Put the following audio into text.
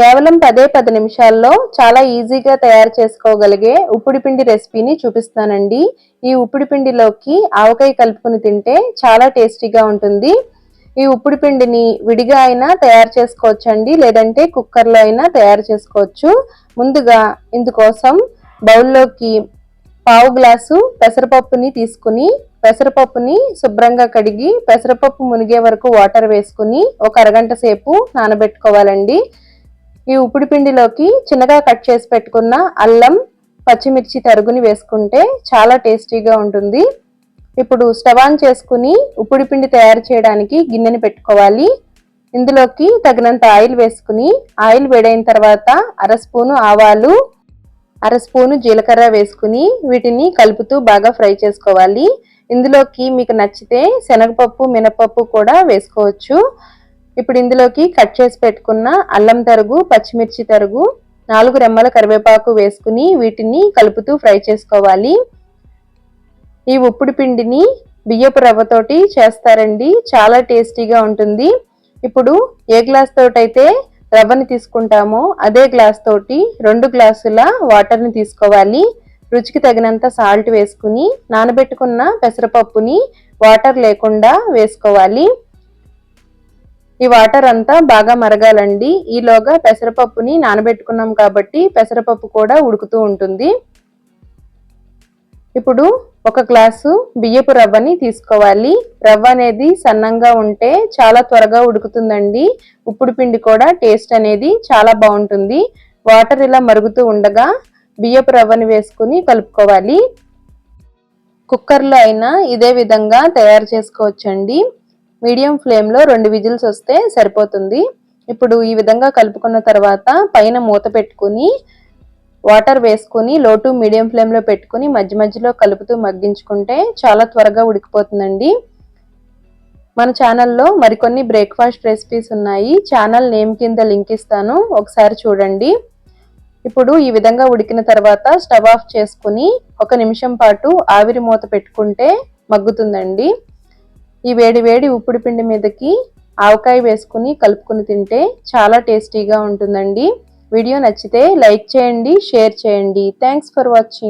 కేవలం పదే పది నిమిషాల్లో చాలా ఈజీగా తయారు చేసుకోగలిగే ఉప్పుడిపిండి రెసిపీని చూపిస్తానండి ఈ ఉప్పుడిపిండిలోకి ఆవకాయ కలుపుకుని తింటే చాలా టేస్టీగా ఉంటుంది. ఈ ఉప్పుడిపిండిని విడిగా అయినా తయారు చేసుకోవచ్చండి లేదంటే కుక్కర్లో అయినా తయారు చేసుకోవచ్చు. ముందుగా ఇందుకోసం బౌల్లోకి పావు గ్లాసు పెసరపప్పుని తీసుకుని పెసరపప్పుని శుభ్రంగా కడిగి పెసరపప్పు మునిగే వరకు వాటర్ వేసుకుని ఒక అరగంట సేపు నానబెట్టుకోవాలండి. ఈ ఉప్పుడు పిండిలోకి చిన్నగా కట్ చేసి పెట్టుకున్న అల్లం పచ్చిమిర్చి తరుగుని వేసుకుంటే చాలా టేస్టీగా ఉంటుంది. ఇప్పుడు స్టవ్ ఆన్ చేసుకుని ఉప్పుడు పిండి తయారు చేయడానికి గిన్నెని పెట్టుకోవాలి. ఇందులోకి తగినంత ఆయిల్ వేసుకుని ఆయిల్ వేడైన తర్వాత అర స్పూను ఆవాలు అర స్పూను జీలకర్ర వేసుకుని వీటిని కలుపుతూ బాగా ఫ్రై చేసుకోవాలి. ఇందులోకి మీకు నచ్చితే శనగపప్పు మినపప్పు కూడా వేసుకోవచ్చు. ఇప్పుడు ఇందులోకి కట్ చేసి పెట్టుకున్న అల్లం తరుగు పచ్చిమిర్చి తరుగు నాలుగు రెమ్మల కరివేపాకు వేసుకుని వీటిని కలుపుతూ ఫ్రై చేసుకోవాలి. ఈ ఉప్పుడు పిండిని బియ్యపు రవ్వతోటి చేస్తారండి. చాలా టేస్టీగా ఉంటుంది. ఇప్పుడు ఏ గ్లాస్ తోటైతే రవ్వని తీసుకుంటామో అదే గ్లాస్ తోటి రెండు గ్లాసుల వాటర్ని తీసుకోవాలి. రుచికి తగినంత సాల్ట్ వేసుకుని నానబెట్టుకున్న పెసరపప్పుని వాటర్ లేకుండా వేసుకోవాలి. ఈ వాటర్ అంతా బాగా మరగాలండి. ఈలోగా పెసరపప్పుని నానబెట్టుకున్నాం కాబట్టి పెసరపప్పు కూడా ఉడుకుతూ ఉంటుంది. ఇప్పుడు ఒక గ్లాసు బియ్యపు రవ్వని తీసుకోవాలి. రవ్వ అనేది సన్నంగా ఉంటే చాలా త్వరగా ఉడుకుతుందండి. ఉప్పుడు పిండి కూడా టేస్ట్ అనేది చాలా బాగుంటుంది. వాటర్ ఇలా మరుగుతూ ఉండగా బియ్యపు రవ్వని వేసుకుని కలుపుకోవాలి. కుక్కర్లో అయినా ఇదే విధంగా తయారు చేసుకోవచ్చండి. మీడియం ఫ్లేమ్లో రెండు విజిల్స్ వస్తే సరిపోతుంది. ఇప్పుడు ఈ విధంగా కలుపుకున్న తర్వాత పైన మూత పెట్టుకుని వాటర్ వేసుకుని లో టు మీడియం ఫ్లేమ్లో పెట్టుకుని మధ్య మధ్యలో కలుపుతూ మగ్గించుకుంటే చాలా త్వరగా ఉడికిపోతుందండి. మన ఛానల్లో మరికొన్ని బ్రేక్ఫాస్ట్ రెసిపీస్ ఉన్నాయి. ఛానల్ నేమ్ కింద లింక్ ఇస్తాను. ఒకసారి చూడండి. ఇప్పుడు ఈ విధంగా ఉడికిన తర్వాత స్టవ్ ఆఫ్ చేసుకుని ఒక నిమిషం పాటు ఆవిరి మూత పెట్టుకుంటే మగ్గుతుందండి. ఈ వేడి వేడి ఉప్పుడు పిండి మీదకి ఆవకాయ వేసుకుని కలుపుకుని తింటే చాలా టేస్టీగా ఉంటుందండి. వీడియో నచ్చితే లైక్ చేయండి షేర్ చేయండి. Thanks for watching